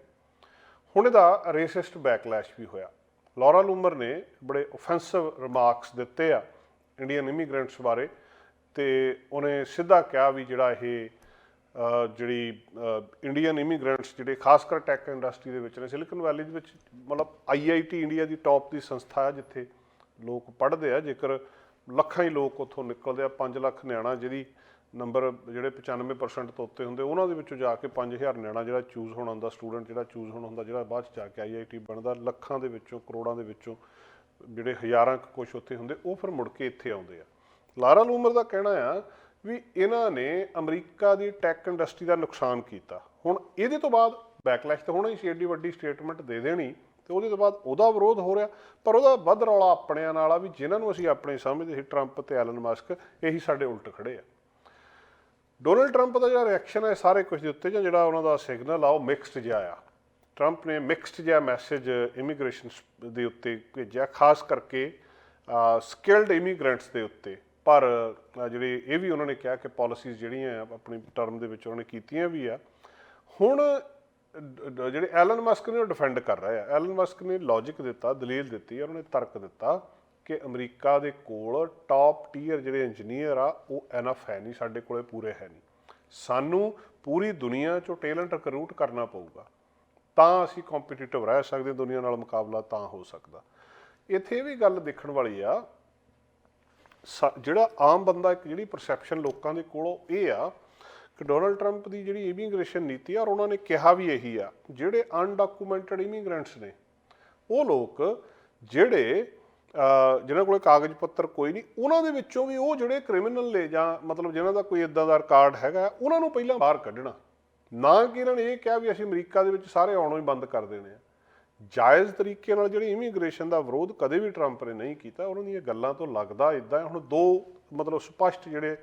ਹੁਣ ਇਹਦਾ ਰੇਸਿਸਟ ਬੈਕਲੈਸ਼ ਵੀ ਹੋਇਆ। ਲੌਰਾ ਲੂਮਰ ਨੇ ਬੜੇ ਆਫੈਂਸਿਵ ਰਿਮਾਰਕਸ ਦਿੱਤੇ ਆ ਇੰਡੀਅਨ ਇਮੀਗ੍ਰੈਂਟਸ ਬਾਰੇ ਤੇ ਉਹਨੇ ਸਿੱਧਾ ਕਿਹਾ ਵੀ ਜਿਹੜਾ ਇਹ ਜਿਹੜੀ ਇੰਡੀਅਨ ਇਮੀਗ੍ਰੈਂਟਸ ਜਿਹੜੇ, ਖਾਸ ਕਰ ਟੈਕ ਇੰਡਸਟਰੀ ਦੇ ਵਿੱਚ ਨੇ ਸਿਲਿਕਨ ਵੈਲੀ ਦੇ ਵਿੱਚ ਮਤਲਬ ਆਈਆਈਟੀ ਇੰਡੀਆ ਦੀ ਟੌਪ ਦੀ ਸੰਸਥਾ ਹੈ ਜਿੱਥੇ ਲੋਕ ਪੜ੍ਹਦੇ ਆ। ਜੇਕਰ ਲੱਖਾਂ ਹੀ ਲੋਕ ਉੱਥੋਂ ਨਿਕਲਦੇ ਆ 5 ਲੱਖ ਨਿਆਣਾ ਜਿਹਦੀ ਨੰਬਰ ਜਿਹੜੇ 95% ਤੋਂ ਉੱਤੇ ਹੁੰਦੇ, ਉਹਨਾਂ ਦੇ ਵਿੱਚੋਂ ਜਾ ਕੇ 5000 ਨਿਆਣਾ ਜਿਹੜਾ ਚੂਜ਼ ਹੋਣਾ ਹੁੰਦਾ ਸਟੂਡੈਂਟ ਜਿਹੜਾ ਚੂਜ਼ ਹੋਣਾ ਹੁੰਦਾ, ਜਿਹੜਾ ਬਾਅਦ ਚ ਜਾ ਕੇ ਆਈਆਈਟੀ ਬਣਦਾ, ਲੱਖਾਂ ਦੇ ਵਿੱਚੋਂ, ਕਰੋੜਾਂ ਦੇ ਵਿੱਚੋਂ ਜਿਹੜੇ ਹਜ਼ਾਰਾਂ ਕੁ ਕੁਛ ਉੱਥੇ ਹੁੰਦੇ, ਉਹ ਫਿਰ ਮੁੜ ਕੇ ਇੱਥੇ ਆਉਂਦੇ ਆ। ਲਾਰਾ ਲੂਮਰ ਦਾ ਕਹਿਣਾ ਆ ਵੀ ਇਹਨਾਂ ਨੇ ਅਮਰੀਕਾ ਦੀ ਟੈਕ ਇੰਡਸਟਰੀ ਦਾ ਨੁਕਸਾਨ ਕੀਤਾ। ਹੁਣ ਇਹਦੇ ਤੋਂ ਬਾਅਦ ਬੈਕਲੈਸ਼ ਤਾਂ ਹੋਣਾ ਹੀ ਸੀ ਏਡੀ ਵੱਡੀ ਸਟੇਟਮੈਂਟ ਦੇ ਦੇਣੀ ਤੇ ਉਹਦੇ ਤੋਂ ਬਾਅਦ ਉਹਦਾ ਵਿਰੋਧ ਹੋ ਰਿਹਾ। ਪਰ ਉਹਦਾ ਵੱਧ ਰੌਲਾ ਆਪਣਿਆਂ ਨਾਲ ਆ ਵੀ ਜਿਨ੍ਹਾਂ ਨੂੰ ਅਸੀਂ ਆਪਣੇ ਸਮਝਦੇ ਸੀ ਟਰੰਪ ਤੇ ਐਲਨ ਮਸਕ ਇਹੀ ਸਾਡੇ ਉਲਟ ਖੜੇ ਆ। ਡੋਨਲਡ ਟਰੰਪ ਦਾ ਜਿਹੜਾ ਰਿਐਕਸ਼ਨ ਹੈ ਸਾਰੇ ਕੁਝ ਦੇ ਉੱਤੇ ਜਾਂ ਜਿਹੜਾ ਉਹਨਾਂ ਦਾ ਸਿਗਨਲ ਆ, ਉਹ ਮਿਕਸਡ ਜਿਹਾ ਆ। ਟਰੰਪ ਨੇ ਮਿਕਸਡ ਜਿਹਾ ਮੈਸੇਜ ਇਮੀਗ੍ਰੇਸ਼ਨ ਦੇ ਉੱਤੇ ਭੇਜਿਆ, ਖਾਸ ਕਰਕੇ ਸਕਿਲਡ ਇਮੀਗ੍ਰੈਂਟਸ ਦੇ ਉੱਤੇ। ਪਰ ਜਿਹੜੇ ਇਹ ਵੀ ਉਹਨਾਂ ਨੇ ਕਿਹਾ ਕਿ ਪਾਲਿਸੀਜ਼ ਜਿਹੜੀਆਂ ਆ, ਆਪਣੀ ਟਰਮ ਦੇ ਵਿੱਚ ਉਹਨਾਂ ਨੇ ਕੀਤੀਆਂ ਵੀ ਆ। ਹੁਣ ਜਿਹੜੇ ਐਲਨ ਮਸਕ ਨੇ ਉਹ ਡਿਫੈਂਡ ਕਰ ਰਹੇ ਆ। ਐਲਨ ਮਸਕ ਨੇ ਲੌਜੀਕ ਦਿੱਤਾ, ਦਲੀਲ ਦਿੱਤੀ ਉਹਨਾਂ ਨੇ ਤਰਕ ਦਿੱਤਾ ਕਿ ਅਮਰੀਕਾ ਦੇ ਕੋਲ ਟਾਪ ਟੀਅਰ ਜਿਹੜੇ ਇੰਜੀਨੀਅਰ ਆ, ਉਹ ਐਨਫ ਹੈ ਨਹੀਂ, ਸਾਡੇ ਕੋਲੇ ਪੂਰੇ ਹੈ ਨਹੀਂ। ਸਾਨੂੰ ਪੂਰੀ ਦੁਨੀਆ ਚੋਂ ਟੈਲੈਂਟ ਰਿਕਰੂਟ ਕਰਨਾ ਪਊਗਾ। ਤਾਂ ਅਸੀਂ ਕੰਪੀਟੀਟਿਵ ਰਹਿ ਸਕਦੇ, ਦੁਨੀਆ ਨਾਲ ਮੁਕਾਬਲਾ ਤਾਂ ਹੋ ਸਕਦਾ। ਇੱਥੇ ਇਹ ਵੀ ਗੱਲ ਦੇਖਣ ਵਾਲੀ ਆ ਜਿਹੜਾ ਆਮ ਬੰਦਾ ਇੱਕ ਜਿਹੜੀ ਪਰਸੈਪਸ਼ਨ ਲੋਕਾਂ ਦੇ ਕੋਲੋਂ ਇਹ ਆ ਕਿ ਡੋਨਲਡ ਟਰੰਪ ਦੀ ਜਿਹੜੀ ਇਮੀਗ੍ਰੇਸ਼ਨ ਨੀਤੀ ਆ ਔਰ ਉਹਨਾਂ ਨੇ ਕਿਹਾ ਵੀ ਇਹੀ ਆ ਜਿਹੜੇ ਅਨਡਾਕੂਮੈਂਟਡ ਇਮੀਗ੍ਰੈਂਟਸ ਨੇ ਉਹ ਲੋਕ ਜਿਹੜੇ ਅਹ, ਜਿਨ੍ਹਾਂ ਕੋਲੇ ਕਾਗਜ਼ ਪੱਤਰ ਕੋਈ ਨਹੀਂ ਉਹਨਾਂ ਦੇ ਵਿੱਚੋਂ ਵੀ ਉਹ ਜਿਹੜੇ ਕ੍ਰਿਮੀਨਲ ਨੇ ਜਾਂ ਮਤਲਬ ਜਿਨ੍ਹਾਂ ਦਾ ਕੋਈ ਇਦਾਂ ਦਾ ਰਿਕਾਰਡ ਹੈਗਾ ਉਹਨਾਂ ਨੂੰ ਪਹਿਲਾਂ ਬਾਹਰ ਕੱਢਣਾ। ਨਾ ਕਿ ਇਹਨਾਂ ਨੇ ਇਹ ਕਿਹਾ ਵੀ ਅਸੀਂ ਅਮਰੀਕਾ ਦੇ ਵਿੱਚ ਸਾਰੇ ਆਉਣੋਂ ਹੀ ਬੰਦ ਕਰ ਦੇਣੇ ਆ। ਜਾਇਜ਼ ਤਰੀਕੇ ਨਾਲ ਜਿਹੜੀ ਇਮੀਗ੍ਰੇਸ਼ਨ ਦਾ ਵਿਰੋਧ ਕਦੇ ਵੀ ਟਰੰਪ ਨੇ ਨਹੀਂ ਕੀਤਾ, ਉਹਨਾਂ ਦੀਆਂ ਗੱਲਾਂ ਤੋਂ ਲੱਗਦਾ ਇਦਾਂ ਹੁਣ ਦੋ ਮਤਲਬ ਸਪਸ਼ਟ ਜਿਹੜੇ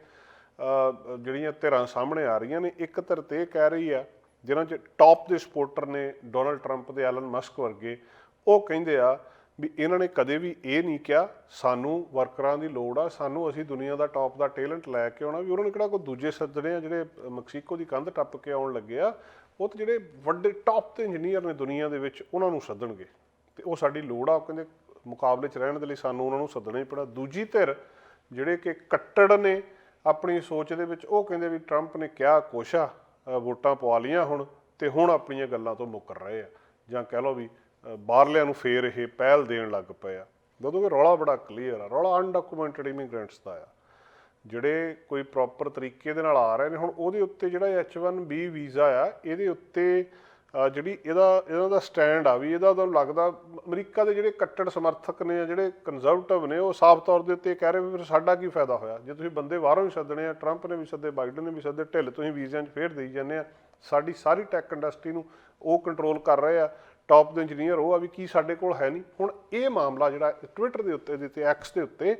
ਜਿਹੜੀਆਂ ਧਿਰਾਂ ਸਾਹਮਣੇ ਆ ਰਹੀਆਂ ਨੇ, ਇੱਕ ਧਿਰ ਤੇ ਕਹਿ ਰਹੀ ਆ, ਜਿਨ੍ਹਾਂ 'ਚ ਟੌਪ ਦੇ ਸਪੋਰਟਰ ਨੇ ਡੋਨਲਡ ਟਰੰਪ ਦੇ ਐਲਨ ਮਸਕ ਵਰਗੇ, ਉਹ ਕਹਿੰਦੇ ਆ ਵੀ ਇਹਨਾਂ ਨੇ ਕਦੇ ਵੀ ਇਹ ਨਹੀਂ ਕਿਹਾ, ਸਾਨੂੰ ਵਰਕਰਾਂ ਦੀ ਲੋੜ ਆ, ਸਾਨੂੰ ਅਸੀਂ ਦੁਨੀਆ ਦਾ ਟੌਪ ਦਾ ਟੈਲੈਂਟ ਲੈ ਕੇ ਆਉਣਾ, ਵੀ ਉਹਨਾਂ ਨੇ ਕਿਹੜਾ ਕੋਈ ਦੂਜੇ ਸੱਜਣੇ ਆ ਜਿਹੜੇ ਮੈਕਸੀਕੋ ਦੀ ਕੰਧ ਟੱਪ ਕੇ ਆਉਣ ਲੱਗੇ ਆ ਉਹ ਤੇ ਜਿਹੜੇ ਵੱਡੇ ਟੌਪ ਤੇ ਇੰਜੀਨੀਅਰ ਨੇ ਦੁਨੀਆ ਦੇ ਵਿੱਚ, ਉਹਨਾਂ ਨੂੰ ਸੱਦਣਗੇ। ਤੇ ਉਹ ਸਾਡੀ ਲੋੜ ਆ, ਉਹ ਕਹਿੰਦੇ ਮੁਕਾਬਲੇ 'ਚ ਰਹਿਣ ਦੇ ਲਈ ਸਾਨੂੰ ਉਹਨਾਂ ਨੂੰ ਸੱਦਣਾ ਹੀ ਪੈਣਾ ਦੂਜੀ ਧਿਰ ਜਿਹੜੇ ਕਿ ਕੱਟੜ ਨੇ ਆਪਣੀ ਸੋਚ ਦੇ ਵਿੱਚ, ਉਹ ਕਹਿੰਦੇ ਵੀ ਟਰੰਪ ਨੇ ਕਿਹਾ ਕੋਸ਼ਾ ਵੋਟਾਂ ਪਵਾ ਲੀਆਂ ਹੁਣ ਤੇ ਹੁਣ ਆਪਣੀਆਂ ਗੱਲਾਂ ਤੋਂ ਮੁੱਕਰ ਰਹੇ ਆ। ਜਾਂ ਕਹਿ ਲਓ ਵੀ ਬਾਹਰਲਿਆਂ ਨੂੰ ਫੇਰ ਇਹ ਪਹਿਲ ਦੇਣ ਲੱਗ ਪਏ ਆ। ਜਦੋਂ ਕਿ ਰੌਲਾ ਬੜਾ ਕਲੀਅਰ ਆ, ਰੌਲਾ ਅਨਡਾਕੂਮੈਂਟਡ ਇਮੀਗ੍ਰੈਂਟਸ ਦਾ ਆ। ਜਿਹੜੇ ਕੋਈ ਪ੍ਰੋਪਰ ਤਰੀਕੇ ਦੇ ਨਾਲ ਆ ਰਹੇ ਨੇ, ਹੁਣ ਉਹਦੇ ਉੱਤੇ ਜਿਹੜਾ H1B ਵੀਜ਼ਾ ਆ, ਇਹਦੇ ਉੱਤੇ ਜਿਹੜੀ ਇਹਦਾ ਇਹਨਾਂ ਦਾ ਸਟੈਂਡ ਆ ਵੀ ਇਹਦਾ ਤੁਹਾਨੂੰ ਲੱਗਦਾ ਅਮਰੀਕਾ ਦੇ ਜਿਹੜੇ ਕੱਟੜ ਸਮਰਥਕ ਨੇ ਜਿਹੜੇ ਕੰਜ਼ਰਵੇਟਿਵ ਨੇ, ਉਹ ਸਾਫ਼ ਤੌਰ ਦੇ ਉੱਤੇ ਕਹਿ ਰਹੇ ਵੀ ਫਿਰ ਸਾਡਾ ਕੀ ਫਾਇਦਾ ਹੋਇਆ? ਜੇ ਤੁਸੀਂ ਬੰਦੇ ਬਾਹਰੋਂ ਵੀ ਸੱਦਣੇ ਆ ਟਰੰਪ ਨੇ ਵੀ ਸੱਦੇ ਬਾਈਡਨ ਨੇ ਵੀ ਸੱਦੇ, ਢਿੱਲ ਤੁਸੀਂ ਵੀਜ਼ਿਆਂ 'ਚ ਫੇਰ ਦੇਈ ਜਾਂਦੇ ਆ। ਸਾਡੀ ਸਾਰੀ ਟੈਕ ਇੰਡਸਟਰੀ ਨੂੰ ਉਹ ਕੰਟਰੋਲ ਕਰ ਰਹੇ ਆ ਟਾਪ ਦੇ ਇੰਜੀਨੀਅਰ ਉਹ ਆ ਵੀ ਕੀ ਸਾਡੇ ਕੋਲ ਹੈ ਨਹੀਂ। ਹੁਣ ਇਹ ਮਾਮਲਾ ਜਿਹੜਾ ਟਵਿੱਟਰ ਦੇ ਉੱਤੇ ਦੇ ਤੇ ਐਕਸ ਦੇ ਉੱਤੇ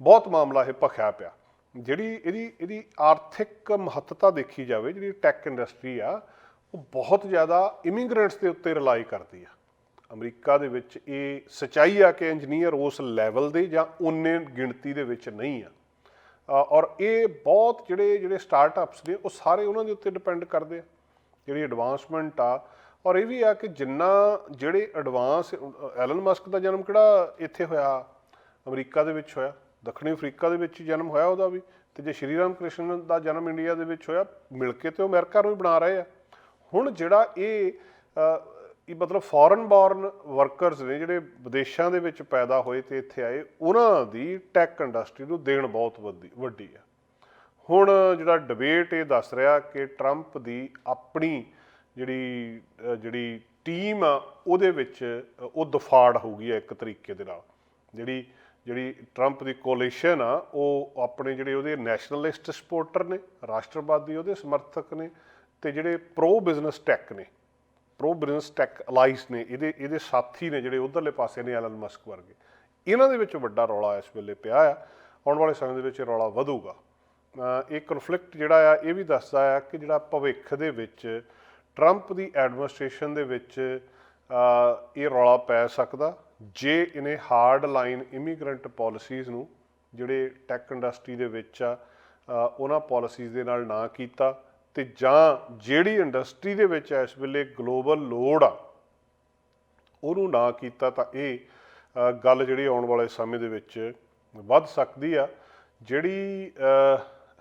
ਬਹੁਤ ਮਾਮਲਾ ਇਹ ਭਖਿਆ ਪਿਆ। ਜਿਹੜੀ ਇਹਦੀ ਇਹਦੀ ਆਰਥਿਕ ਮਹੱਤਤਾ ਦੇਖੀ ਜਾਵੇ, ਜਿਹੜੀ ਟੈਕ ਇੰਡਸਟਰੀ ਆ, ਉਹ ਬਹੁਤ ਜ਼ਿਆਦਾ ਇਮੀਗ੍ਰੈਂਟਸ ਦੇ ਉੱਤੇ ਰਿਲਾਈ ਕਰਦੀ ਆ। ਅਮਰੀਕਾ ਦੇ ਵਿੱਚ ਇਹ ਸਚਾਈ ਆ ਕਿ ਇੰਜੀਨੀਅਰ ਉਸ ਲੈਵਲ ਦੇ ਜਾਂ ਉਨੇ ਗਿਣਤੀ ਦੇ ਵਿੱਚ ਨਹੀਂ ਆ। ਔਰ ਇਹ ਬਹੁਤ ਜਿਹੜੇ ਜਿਹੜੇ ਸਟਾਰਟਅਪਸ ਨੇ, ਉਹ ਸਾਰੇ ਉਹਨਾਂ ਦੇ ਉੱਤੇ ਡਿਪੈਂਡ ਕਰਦੇ ਆ। ਜਿਹੜੀ ਐਡਵਾਂਸਮੈਂਟ ਆ, ਔਰ ਇਹ ਵੀ ਆ ਕਿ ਜਿੰਨਾ ਜਿਹੜੇ ਐਡਵਾਂਸ ਐਲਨ ਮਸਕ ਦਾ ਜਨਮ ਕਿਹੜਾ ਇੱਥੇ ਹੋਇਆ? ਅਮਰੀਕਾ ਦੇ ਵਿੱਚ ਹੋਇਆ। ਦੱਖਣੀ ਅਫਰੀਕਾ ਦੇ ਵਿੱਚ ਹੀ ਜਨਮ ਹੋਇਆ ਉਹਦਾ ਵੀ ਤੇ ਜੇ ਸ਼੍ਰੀ ਰਾਮ ਕ੍ਰਿਸ਼ਨ ਦਾ ਜਨਮ ਇੰਡੀਆ ਦੇ ਵਿੱਚ ਹੋਇਆ, ਮਿਲ ਕੇ ਤੇ ਉਹ ਅਮਰੀਕਾ ਨੂੰ ਹੀ ਬਣਾ ਰਹੇ ਆ। ਹੁਣ ਜਿਹੜਾ ਇਹ ਇਹ ਮਤਲਬ ਫੋਰਨ ਬੌਰਨ ਵਰਕਰਸ ਨੇ ਜਿਹੜੇ ਵਿਦੇਸ਼ਾਂ ਦੇ ਵਿੱਚ ਪੈਦਾ ਹੋਏ ਤੇ ਇੱਥੇ ਆਏ, ਉਹਨਾਂ ਦੀ ਟੈਕ ਇੰਡਸਟਰੀ ਨੂੰ ਦੇਣ ਬਹੁਤ ਵੱਡੀ ਵੱਡੀ ਆ। ਹੁਣ ਜਿਹੜਾ ਡਿਬੇਟ ਇਹ ਦੱਸ ਰਿਹਾ ਕਿ ਟਰੰਪ ਦੀ ਆਪਣੀ ਜਿਹੜੀ ਜਿਹੜੀ ਟੀਮ ਆ, ਉਹਦੇ ਵਿੱਚ ਉਹ ਦਫਾੜ ਹੋਊਗੀ ਇੱਕ ਤਰੀਕੇ ਦੇ ਨਾਲ। ਜਿਹੜੀ ਜਿਹੜੀ ਟਰੰਪ ਦੀ ਕੋਲੀਸ਼ਨ ਆ, ਉਹ ਆਪਣੇ ਜਿਹੜੇ ਉਹਦੇ ਨੈਸ਼ਨਲਿਸਟ ਸਪੋਰਟਰ ਨੇ, ਰਾਸ਼ਟਰਵਾਦੀ ਉਹਦੇ ਸਮਰਥਕ ਨੇ, ਤੇ ਜਿਹੜੇ ਪ੍ਰੋ ਬਿਜ਼ਨਸ ਟੈਕ ਨੇ ਪ੍ਰੋ ਬਿਜ਼ਨਸ ਟੈਕ ਅਲਾਈਸ ਨੇ, ਇਹਦੇ ਇਹਦੇ ਸਾਥੀ ਨੇ ਜਿਹੜੇ ਉਧਰਲੇ ਪਾਸੇ ਨੇ ਐਲਨ ਮਸਕ ਵਰਗੇ। ਇਹਨਾਂ ਦੇ ਵਿੱਚ ਵੱਡਾ ਰੌਲਾ ਇਸ ਵੇਲੇ ਪਿਆ ਆ। ਆਉਣ ਵਾਲੇ ਸਮੇਂ ਦੇ ਵਿੱਚ ਇਹ ਰੌਲਾ ਵਧੂਗਾ। ਇਹ ਕਨਫਲਿਕਟ ਜਿਹੜਾ ਆ, ਇਹ ਵੀ ਦੱਸਦਾ ਆ ਕਿ ਜਿਹੜਾ ਭਵਿੱਖ ਦੇ ਵਿੱਚ ਟਰੰਪ ਦੀ ਐਡਮਿਨਿਸਟ੍ਰੇਸ਼ਨ ਦੇ ਵਿੱਚ ਇਹ ਰੌਲਾ ਪੈ ਸਕਦਾ। ਜੇ ਇਹਨੇ ਹਾਰਡ ਲਾਈਨ ਇਮੀਗ੍ਰੈਂਟ ਪਾਲਿਸੀਜ਼ ਨੂੰ ਜਿਹੜੇ ਟੈਕ ਇੰਡਸਟਰੀ ਦੇ ਵਿੱਚ ਆ ਉਹਨਾਂ ਪਾਲਿਸੀਜ਼ ਦੇ ਨਾਲ ਨਾ ਕੀਤਾ ਤੇ ਜਾਂ ਜਿਹੜੀ ਇੰਡਸਟਰੀ ਦੇ ਵਿੱਚ ਇਸ ਵੇਲੇ ਗਲੋਬਲ ਲੋੜ ਆ, ਉਹਨੂੰ ਨਾ ਕੀਤਾ ਤਾਂ ਇਹ ਗੱਲ ਜਿਹੜੀ ਆਉਣ ਵਾਲੇ ਸਮੇਂ ਦੇ ਵਿੱਚ ਵੱਧ ਸਕਦੀ ਆ। ਜਿਹੜੀ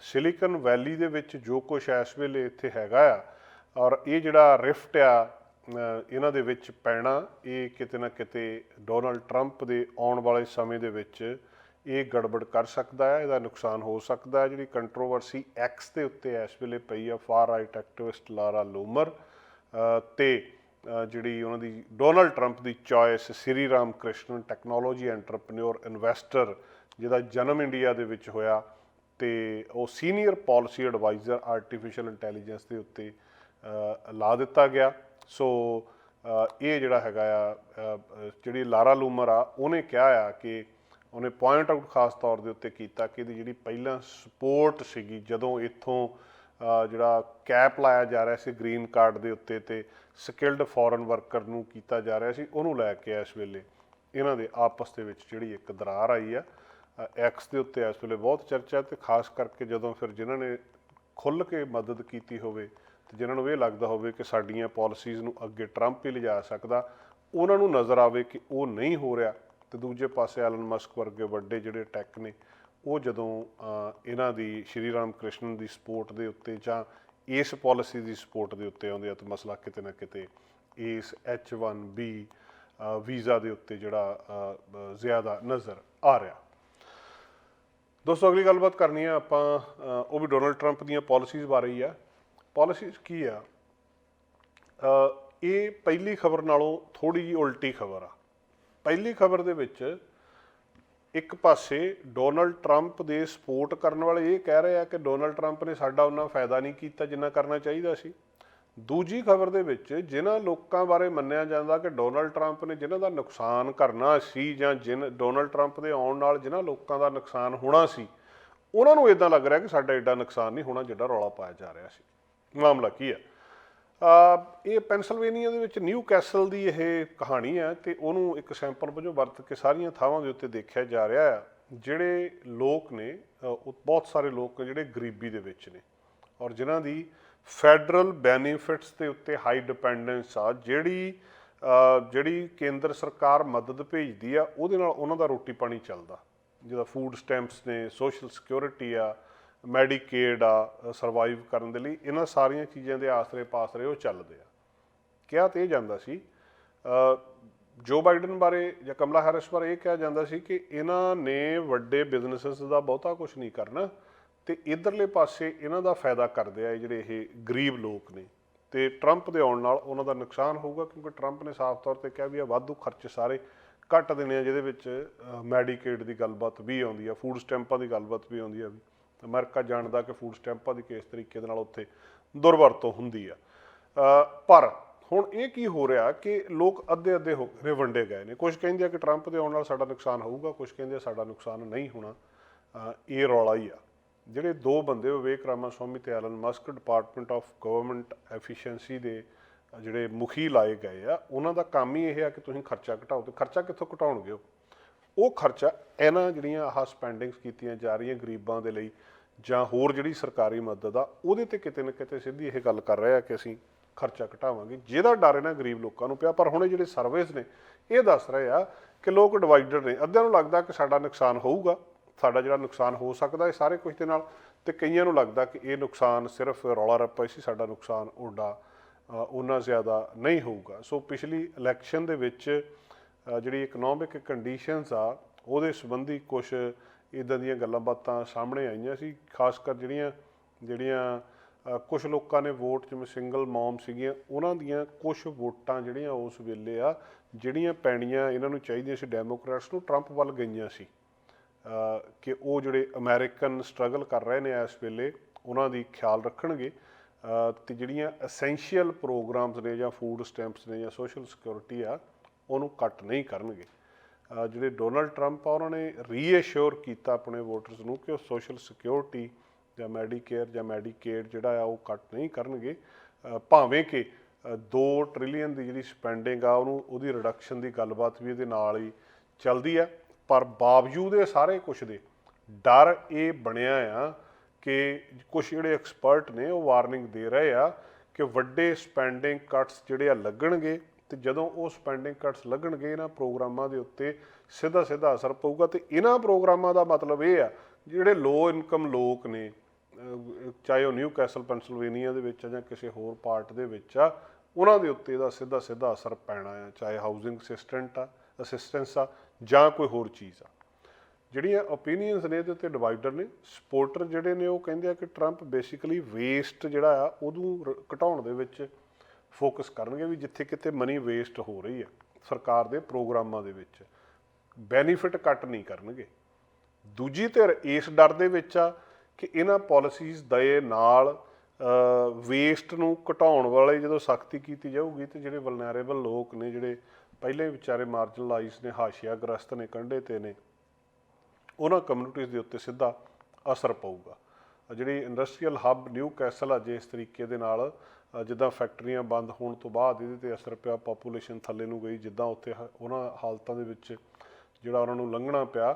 ਸਿਲੀਕਨ ਵੈਲੀ ਦੇ ਵਿੱਚ ਜੋ ਕੁਝ ਇਸ ਵੇਲੇ ਇੱਥੇ ਹੈਗਾ ਆ ਔਰ ਇਹ ਜਿਹੜਾ ਰਿਫਟ ਆ ਇਹਨਾਂ ਦੇ ਵਿੱਚ ਪੈਣਾ ਇਹ ਕਿਤੇ ਨਾ ਕਿਤੇ ਡੋਨਲਡ ਟਰੰਪ ਦੇ ਆਉਣ ਵਾਲੇ ਸਮੇਂ ਦੇ ਵਿੱਚ ਇਹ ਗੜਬੜ ਕਰ ਸਕਦਾ ਹੈ ਇਹਦਾ ਨੁਕਸਾਨ ਹੋ ਸਕਦਾ ਹੈ। ਜਿਹੜੀ ਕੰਟਰੋਵਰਸੀ ਐਕਸ ਦੇ ਉੱਤੇ ਇਸ ਵੇਲੇ ਪਈ ਆ ਫਾਰ ਰਾਈਟ ਐਕਟਿਵਿਸਟ ਲਾਰਾ ਲੂਮਰ ਅ, ਤੇ ਜਿਹੜੀ ਉਹਨਾਂ ਦੀ ਡੋਨਲਡ ਟਰੰਪ ਦੀ choice Sri Ram Krishna technology entrepreneur investor ਜਿਹਦਾ ਜਨਮ ਇੰਡੀਆ ਦੇ ਵਿੱਚ ਹੋਇਆ ਤੇ ਉਹ senior policy adviser artificial intelligence ਦੇ ਉੱਤੇ ਲਾ ਦਿੱਤਾ ਗਿਆ। ਸੋ ਇਹ ਜਿਹੜਾ ਹੈਗਾ ਆ ਜਿਹੜੀ ਲਾਰਾ ਲੂਮਰ ਆ, ਉਹਨੇ ਕਿਹਾ ਆ ਕਿ ਉਹਨੇ ਪੁਆਇੰਟ ਆਊਟ ਖਾਸ ਤੌਰ ਦੇ ਉੱਤੇ ਕੀਤਾ ਕਿ ਇਹਦੀ ਜਿਹੜੀ ਪਹਿਲਾਂ ਸਪੋਰਟ ਸੀਗੀ, ਜਦੋਂ ਇੱਥੋਂ ਜਿਹੜਾ ਕੈਪ ਲਾਇਆ ਜਾ ਰਿਹਾ ਸੀ ਗ੍ਰੀਨ ਕਾਰਡ ਦੇ ਉੱਤੇ ਤੇ ਸਕਿਲਡ ਫੋਰਨ ਵਰਕਰ ਨੂੰ ਕੀਤਾ ਜਾ ਰਿਹਾ ਸੀ, ਉਹਨੂੰ ਲੈ ਕੇ ਇਸ ਵੇਲੇ ਇਹਨਾਂ ਦੇ ਆਪਸ ਦੇ ਵਿੱਚ ਜਿਹੜੀ ਇੱਕ ਦਰਾਰ ਆਈ ਆ ਐਕਸ ਦੇ ਉੱਤੇ ਇਸ ਵੇਲੇ ਬਹੁਤ ਚਰਚਾ ਤੇ ਖਾਸ ਕਰਕੇ ਜਦੋਂ ਫਿਰ ਜਿਨ੍ਹਾਂ ਨੇ ਖੁੱਲ੍ਹ ਕੇ ਮਦਦ ਕੀਤੀ ਹੋਵੇ ਤੇ ਜਿਨ੍ਹਾਂ ਨੂੰ ਇਹ ਲੱਗਦਾ ਹੋਵੇ ਕਿ ਸਾਡੀਆਂ ਪਾਲਿਸੀਜ਼ ਨੂੰ ਅੱਗੇ ਟਰੰਪ ਹੀ ਲਿਜਾ ਸਕਦਾ ਉਹਨਾਂ ਨੂੰ ਨਜ਼ਰ ਆਵੇ ਕਿ ਉਹ ਨਹੀਂ ਹੋ ਰਿਹਾ ਤੇ ਦੂਜੇ ਪਾਸੇ ਐਲਨ ਮਸਕ ਵਰਗੇ ਵੱਡੇ ਜਿਹੜੇ ਟੈਕ ਨੇ ਉਹ ਜਦੋਂ ਇਹਨਾਂ ਦੀ ਸ਼੍ਰੀ ਰਾਮ ਕ੍ਰਿਸ਼ਨ ਦੀ ਸਪੋਰਟ ਦੇ ਉੱਤੇ ਜਾਂ ਇਸ ਪਾਲਿਸੀ ਦੀ ਸਪੋਰਟ ਦੇ ਉੱਤੇ ਆਉਂਦੇ ਆ ਤਾਂ ਮਸਲਾ ਕਿਤੇ ਨਾ ਕਿਤੇ ਇਸ H1B ਅ, ਵੀਜ਼ਾ ਦੇ ਉੱਤੇ ਜਿਹੜਾ ਜ਼ਿਆਦਾ ਨਜ਼ਰ ਆ ਰਿਹਾ। ਦੋਸਤੋ ਅਗਲੀ ਗੱਲਬਾਤ ਕਰਨੀ ਹੈ ਆਪਾਂ ਉਹ ਵੀ ਡੋਨਲਡ ਟਰੰਪ ਦੀਆਂ ਪਾਲਿਸੀਜ਼ ਬਾਰੇ ਹੀ ਆ। ਪਾਲਿਸੀਜ਼ ਕੀ ਆ? ਇਹ ਪਹਿਲੀ ਖਬਰ ਨਾਲੋਂ ਥੋੜੀ ਜਿਹੀ ਉਲਟੀ ਖਬਰ ਆ। ਪਹਿਲੀ ਖਬਰ ਦੇ ਵਿੱਚ ਇੱਕ ਪਾਸੇ ਡੋਨਲਡ ਟਰੰਪ ਦੇ ਸਪੋਰਟ ਕਰਨ ਵਾਲੇ ਇਹ ਕਹਿ ਰਹੇ ਆ ਕਿ ਡੋਨਲਡ ਟਰੰਪ ਨੇ ਸਾਡਾ ਉਹਨਾਂ ਫਾਇਦਾ ਨਹੀਂ ਕੀਤਾ ਜਿੰਨਾ ਕਰਨਾ ਚਾਹੀਦਾ ਸੀ। ਦੂਜੀ ਖਬਰ ਦੇ ਵਿੱਚ ਜਿਨ੍ਹਾਂ ਲੋਕਾਂ ਬਾਰੇ ਮੰਨਿਆ ਜਾਂਦਾ ਕਿ ਡੋਨਲਡ ਟਰੰਪ ਨੇ ਜਿਨ੍ਹਾਂ ਦਾ ਨੁਕਸਾਨ ਕਰਨਾ ਸੀ ਜਾਂ ਜਿਨ ਡੋਨਲਡ ਟਰੰਪ ਦੇ ਆਉਣ ਨਾਲ ਜਿਨ੍ਹਾਂ ਲੋਕਾਂ ਦਾ ਨੁਕਸਾਨ ਹੋਣਾ ਸੀ, ਉਹਨਾਂ ਨੂੰ ਇਦਾਂ ਲੱਗ ਰਿਹਾ ਕਿ ਸਾਡਾ ਐਡਾ ਨੁਕਸਾਨ ਨਹੀਂ ਹੋਣਾ ਜਿਹੜਾ ਰੌਲਾ ਪਾਇਆ ਜਾ ਰਿਹਾ ਸੀ। ਮਾਮਲਾ ਕੀ ਹੈ? ਇਹ ਪੈਨਸਲਵੇਨੀਆ ਦੇ ਵਿੱਚ ਨਿਊ ਕੈਸਲ ਦੀ ਇਹ ਕਹਾਣੀ ਹੈ ਤੇ ਉਹਨੂੰ ਇੱਕ ਸੈਂਪਲ ਵਜੋਂ ਵਰਤ ਕੇ ਸਾਰੀਆਂ ਥਾਵਾਂ ਦੇ ਉੱਤੇ ਦੇਖਿਆ ਜਾ ਰਿਹਾ ਹੈ, ਜਿਹੜੇ ਲੋਕ ਨੇ ਬਹੁਤ ਸਾਰੇ ਲੋਕ ਜਿਹੜੇ ਗਰੀਬੀ ਦੇ ਵਿੱਚ ਨੇ ਔਰ ਜਿਨ੍ਹਾਂ ਦੀ ਫੈਡਰਲ ਬੈਨੀਫਿਟਸ ਦੇ ਉੱਤੇ ਹਾਈ ਡਿਪੈਂਡੈਂਸ ਆ, ਜਿਹੜੀ ਜਿਹੜੀ ਕੇਂਦਰ ਸਰਕਾਰ ਮਦਦ ਭੇਜਦੀ ਆ, ਉਹਦੇ ਨਾਲ ਉਹਨਾਂ ਦਾ ਰੋਟੀ ਪਾਣੀ ਚੱਲਦਾ। ਜਿਹਦਾ ਫੂਡ ਸਟੈਂਪਸ ਨੇ, ਸੋਸ਼ਲ ਸਿਕਿਉਰਿਟੀ ਆ ਮੈਡੀਕੇਡ ਆ ਸਰਵਾਈਵ ਕਰਨ ਦੇ ਲਈ, ਇਹਨਾਂ ਸਾਰੀਆਂ ਚੀਜ਼ਾਂ ਦੇ ਆਸਰੇ ਪਾਸਰੇ ਉਹ ਚੱਲਦੇ ਆ। ਕਿਹਾ ਤੇ ਇਹ ਜਾਂਦਾ ਸੀ ਜੋ ਬਾਈਡਨ ਬਾਰੇ ਜਾਂ ਕਮਲਾ ਹੈਰਿਸ ਬਾਰੇ ਇਹ ਕਿਹਾ ਜਾਂਦਾ ਸੀ ਕਿ ਇਹਨਾਂ ਨੇ ਵੱਡੇ ਬਿਜ਼ਨੈਸਸ ਦਾ ਬਹੁਤਾ ਕੁਝ ਨਹੀਂ ਕਰਨਾ ਤੇ ਇਧਰਲੇ ਪਾਸੇ ਇਹਨਾਂ ਦਾ ਫਾਇਦਾ ਕਰਦੇ ਆ ਜਿਹੜੇ ਇਹ ਗਰੀਬ ਲੋਕ ਨੇ। ਤੇ ਟਰੰਪ ਦੇ ਆਉਣ ਨਾਲ ਉਹਨਾਂ ਦਾ ਨੁਕਸਾਨ ਹੋਊਗਾ ਕਿਉਂਕਿ ਟਰੰਪ ਨੇ ਸਾਫ਼ ਤੌਰ ਤੇ ਕਿਹਾ ਵੀ ਆ ਵਾਧੂ ਖਰਚੇ ਸਾਰੇ ਘੱਟ ਦੇਣੇ ਆ, ਜਿਹਦੇ ਵਿੱਚ ਮੈਡੀਕੇਡ ਦੀ ਗੱਲਬਾਤ ਵੀ ਆਉਂਦੀ ਆ ਫੂਡ ਸਟੈਂਪਾਂ ਦੀ ਗੱਲਬਾਤ ਵੀ ਆਉਂਦੀ ਆ ਵੀ। ਅਮਰੀਕਾ ਜਾਣਦਾ ਕਿ ਫੂਡ ਸਟੈਂਪਾਂ ਦੀ ਕਿਸ ਤਰੀਕੇ ਦੇ ਨਾਲ ਉੱਥੇ ਦੁਰਵਰਤੋਂ ਹੁੰਦੀ ਆ। ਪਰ ਹੁਣ ਇਹ ਕੀ ਹੋ ਰਿਹਾ ਕਿ ਲੋਕ ਅੱਧੇ ਅੱਧੇ ਹੋ ਗਏ, ਵੰਡੇ ਗਏ ਨੇ। ਕੁਝ ਕਹਿੰਦੇ ਆ ਕਿ ਟਰੰਪ ਦੇ ਆਉਣ ਨਾਲ ਸਾਡਾ ਨੁਕਸਾਨ ਹੋਊਗਾ ਕੁਝ ਕਹਿੰਦੇ ਆ ਸਾਡਾ ਨੁਕਸਾਨ ਨਹੀਂ ਹੋਣਾ। ਇਹ ਰੌਲਾ ਹੀ ਆ। ਜਿਹੜੇ ਦੋ ਬੰਦੇ ਵਿਵੇਕ ਰਾਮਾ ਸਵਾਮੀ ਤੇ Elon Musk department of government efficiency ਦੇ ਜਿਹੜੇ ਮੁਖੀ ਲਾਏ ਗਏ ਆ, ਉਹਨਾਂ ਦਾ ਕੰਮ ਹੀ ਇਹ ਆ ਕਿ ਤੁਸੀਂ ਖਰਚਾ ਘਟਾਓ। ਤੇ ਖਰਚਾ ਕਿੱਥੋਂ ਘਟਾਉਣਗੇ ਉਹ? ਉਹ ਖਰਚਾ ਇਹਨਾਂ ਜਿਹੜੀਆਂ ਆਹ ਸਪੈਂਡਿੰਗਸ ਕੀਤੀਆਂ ਜਾ ਰਹੀਆਂ ਗਰੀਬਾਂ ਦੇ ਲਈ ਜਾਂ ਹੋਰ ਜਿਹੜੀ ਸਰਕਾਰੀ ਮਦਦ ਆ ਉਹਦੇ ਤੇ ਕਿਤੇ ਨਾ ਕਿਤੇ ਸਿੱਧੀ ਇਹ ਗੱਲ ਕਰ ਰਿਹਾ ਕਿ ਅਸੀਂ ਖਰਚਾ ਘਟਾਵਾਂਗੇ। ਜਿਹਦਾ ਡਰ ਇਹਨਾਂ ਗਰੀਬ ਲੋਕਾਂ ਨੂੰ ਪਿਆ ਪਰ ਹੁਣ ਇਹ ਜਿਹੜੇ ਸਰਵੇਸ ਨੇ ਇਹ ਦੱਸ ਰਹੇ ਆ ਕਿ ਲੋਕ ਡਿਵਾਈਡਰ ਨੇ। ਅੱਧਿਆਂ ਨੂੰ ਲੱਗਦਾ ਕਿ ਸਾਡਾ ਨੁਕਸਾਨ ਹੋਊਗਾ ਸਾਡਾ ਜਿਹੜਾ ਨੁਕਸਾਨ ਹੋ ਸਕਦਾ ਇਹ ਸਾਰੇ ਕੁਝ ਦੇ ਨਾਲ ਤੇ ਕਈਆਂ ਨੂੰ ਲੱਗਦਾ ਕਿ ਇਹ ਨੁਕਸਾਨ ਸਿਰਫ ਰੌਲਾ ਰੱਪਾ ਹੀ ਸੀ ਸਾਡਾ ਨੁਕਸਾਨ ਓਡਾ ਅ, ਉਹਨਾਂ ਜ਼ਿਆਦਾ ਨਹੀਂ ਹੋਊਗਾ। ਸੋ ਪਿਛਲੀ ਇਲੈਕਸ਼ਨ ਦੇ ਵਿੱਚ ਜਿਹੜੀ ਇਕਨੋਮਿਕ ਕੰਡੀਸ਼ਨਸ ਆ ਉਹਦੇ ਸੰਬੰਧੀ ਕੁਝ ਇਦਾਂ ਦੀਆਂ ਗੱਲਾਂ ਬਾਤਾਂ ਸਾਹਮਣੇ ਆਈਆਂ ਸੀ ਖਾਸ ਕਰ ਜਿਹੜੀਆਂ ਜਿਹੜੀਆਂ ਕੁਝ ਲੋਕਾਂ ਨੇ ਵੋਟ ਜਿਵੇਂ ਸਿੰਗਲ ਮੌਮ ਸੀਗੀਆਂ ਉਹਨਾਂ ਦੀਆਂ ਕੁਝ ਵੋਟਾਂ ਜਿਹੜੀਆਂ ਉਸ ਵੇਲੇ ਆ ਜਿਹੜੀਆਂ ਪੈਣੀਆਂ ਇਹਨਾਂ ਨੂੰ ਚਾਹੀਦੀਆਂ ਸੀ ਡੈਮੋਕ੍ਰੈਟਸ ਨੂੰ ਟਰੰਪ ਵੱਲ ਗਈਆਂ ਸੀ। ਕਿ ਉਹ ਜਿਹੜੇ ਅਮਰੀਕਨ ਸਟਰਗਲ ਕਰ ਰਹੇ ਨੇ ਇਸ ਵੇਲੇ ਉਹਨਾਂ ਦੀ ਖਿਆਲ ਰੱਖਣਗੇ। ਅ, ਤੇ ਜਿਹੜੀਆਂ ਐਸੈਂਸ਼ੀਅਲ ਪ੍ਰੋਗਰਾਮਸ ਨੇ ਜਾਂ ਫੂਡ ਸਟੈਂਪਸ ਨੇ ਜਾਂ ਸੋਸ਼ਲ ਸਿਕਿਉਰਿਟੀ ਆ ਉਹਨੂੰ ਕੱਟ ਨਹੀਂ ਕਰਨਗੇ। ਜਿਹੜੇ ਡੋਨਲਡ ਟਰੰਪ ਆ, ਉਹਨਾਂ ਨੇ ਰੀਅਸ਼ੋਰ ਕੀਤਾ ਆਪਣੇ ਵੋਟਰਸ ਨੂੰ ਕਿ ਉਹ ਸੋਸ਼ਲ ਸਿਕਿਉਰਿਟੀ ਜਾਂ ਮੈਡੀਕੇਅਰ ਜਾਂ ਮੈਡੀਕੇਡ ਜਿਹੜਾ ਆ, ਉਹ ਕੱਟ ਨਹੀਂ ਕਰਨਗੇ। ਭਾਵੇਂ ਕਿ 2 ਟ੍ਰਿਲੀਅਨ ਦੀ ਜਿਹੜੀ ਸਪੈਂਡਿੰਗ ਆ, ਉਹਨੂੰ, ਉਹਦੀ ਰਿਡਕਸ਼ਨ ਦੀ ਗੱਲਬਾਤ ਵੀ ਇਹਦੇ ਨਾਲ ਹੀ ਚੱਲਦੀ ਆ। ਪਰ ਬਾਵਜੂਦ ਇਹ ਸਾਰੇ ਕੁਝ ਦੇ ਡਰ ਇਹ ਬਣਿਆ ਆ ਕਿ ਕੁਝ ਜਿਹੜੇ ਐਕਸਪਰਟ ਨੇ, ਉਹ ਵਾਰਨਿੰਗ ਦੇ ਰਹੇ ਆ ਕਿ ਵੱਡੇ ਸਪੈਂਡਿੰਗ ਕੱਟਸ ਜਿਹੜੇ ਆ ਲੱਗਣਗੇ ਤੇ ਜਦੋਂ ਉਹ ਸਪੈਂਡਿੰਗ ਕੱਟਸ ਲੱਗਣਗੇ, ਇਹਨਾਂ ਪ੍ਰੋਗਰਾਮਾਂ ਦੇ ਉੱਤੇ ਸਿੱਧਾ ਸਿੱਧਾ ਅਸਰ ਪਊਗਾ ਤੇ ਇਹਨਾਂ ਪ੍ਰੋਗਰਾਮਾਂ ਦਾ ਮਤਲਬ ਇਹ ਆ, ਜਿਹੜੇ ਲੋ ਇਨਕਮ ਲੋਕ ਨੇ ਚਾਹੇ ਉਹ ਨਿਊ ਕੈਸਲ ਪੈਂਸਿਲਵੇਨੀਆ ਦੇ ਵਿੱਚ ਆ ਜਾਂ ਕਿਸੇ ਹੋਰ ਪਾਰਟ ਦੇ ਵਿੱਚ ਆ, ਉਹਨਾਂ ਦੇ ਉੱਤੇ ਇਹਦਾ ਸਿੱਧਾ ਸਿੱਧਾ ਅਸਰ ਪੈਣਾ ਆ, ਚਾਹੇ ਹਾਊਸਿੰਗ ਅਸਿਸਟੈਂਟ ਆ ਅਸਿਸਟੈਂਸ ਆ, ਜਾਂ ਕੋਈ ਹੋਰ ਚੀਜ਼ ਆ। ਜਿਹੜੀਆਂ ਓਪੀਨੀਅਨਸ ਨੇ ਇਹਦੇ ਉੱਤੇ ਡਿਵਾਈਡਰ ਨੇ ਸਪੋਰਟਰ ਜਿਹੜੇ ਨੇ ਉਹ ਕਹਿੰਦੇ ਆ ਕਿ ਟਰੰਪ ਬੇਸਿਕਲੀ ਵੇਸਟ ਜਿਹੜਾ ਆ, ਉਹਨੂੰ ਰ- ਘਟਾਉਣ ਦੇ ਵਿੱਚ ਫੋਕਸ ਕਰਨਗੇ ਵੀ ਜਿੱਥੇ ਕਿਤੇ ਮਨੀ ਵੇਸਟ ਹੋ ਰਹੀ ਹੈ, ਸਰਕਾਰ ਦੇ ਪ੍ਰੋਗਰਾਮਾਂ ਦੇ ਵਿੱਚ। ਬੈਨੀਫਿਟ ਕੱਟ ਨਹੀਂ ਕਰਨਗੇ। ਦੂਜੀ ਧਿਰ ਇਸ ਡਰ ਦੇ ਵਿੱਚ ਆ ਕਿ ਇਹਨਾਂ ਪਾਲਿਸੀਜ਼ ਦੇ ਨਾਲ ਵੇਸਟ ਨੂੰ ਘਟਾਉਣ ਵਾਲੇ ਜਦੋਂ ਸਖਤੀ ਕੀਤੀ ਜਾਊਗੀ ਤੇ ਜਿਹੜੇ ਵਲਨਰੇਬਲ ਲੋਕ ਨੇ, ਜਿਹੜੇ ਪਹਿਲੇ ਵਿਚਾਰੇ ਮਾਰਜਨਲਾਈਜ਼ ਨੇ ਹਾਸ਼ੀਆ ਗ੍ਰਸਤ ਨੇ, ਕੰਢੇ ਤੇ ਨੇ, ਉਹਨਾਂ ਕਮਿਊਨਿਟੀਜ਼ ਦੇ ਉੱਤੇ ਸਿੱਧਾ ਅਸਰ ਪਊਗਾ। ਜਿਹੜੀ ਇੰਡਸਟਰੀਅਲ ਹੱਬ ਨਿਊ ਕੈਸਲ ਆ, ਜੇ ਇਸ ਤਰੀਕੇ ਦੇ ਨਾਲ ਜਿੱਦਾਂ ਫੈਕਟਰੀਆਂ ਬੰਦ ਹੋਣ ਤੋਂ ਬਾਅਦ ਇਹਦੇ ਤੇ ਅਸਰ ਪਿਆ ਪੋਪੂਲੇਸ਼ਨ ਥੱਲੇ ਨੂੰ ਗਈ, ਜਿੱਦਾਂ ਉੱਥੇ ਹ- ਉਹਨਾਂ ਹਾਲਤਾਂ ਦੇ ਵਿੱਚ ਜਿਹੜਾ ਉਹਨਾਂ ਨੂੰ ਲੰਘਣਾ ਪਿਆ